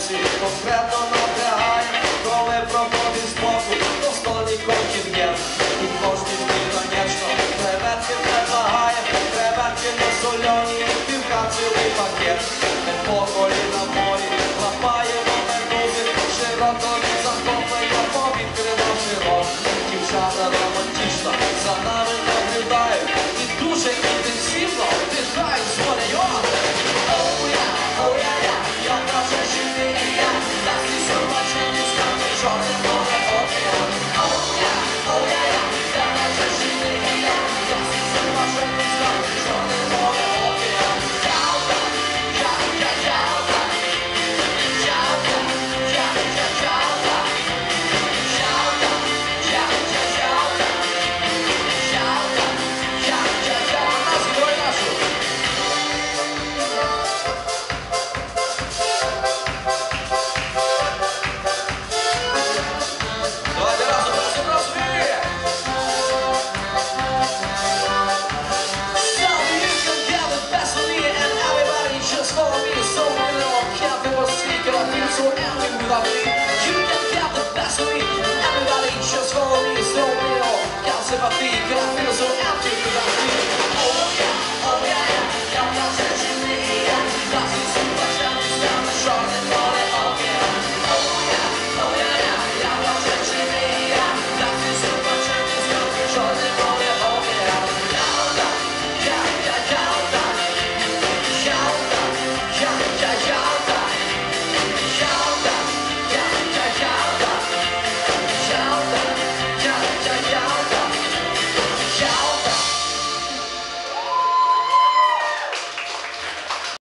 серці конкретно напрягаєм, коли проходить з боку, то столі кочі б'єм, і кожній дні, конечно, кревечки предлагаєм, кревечки на соль.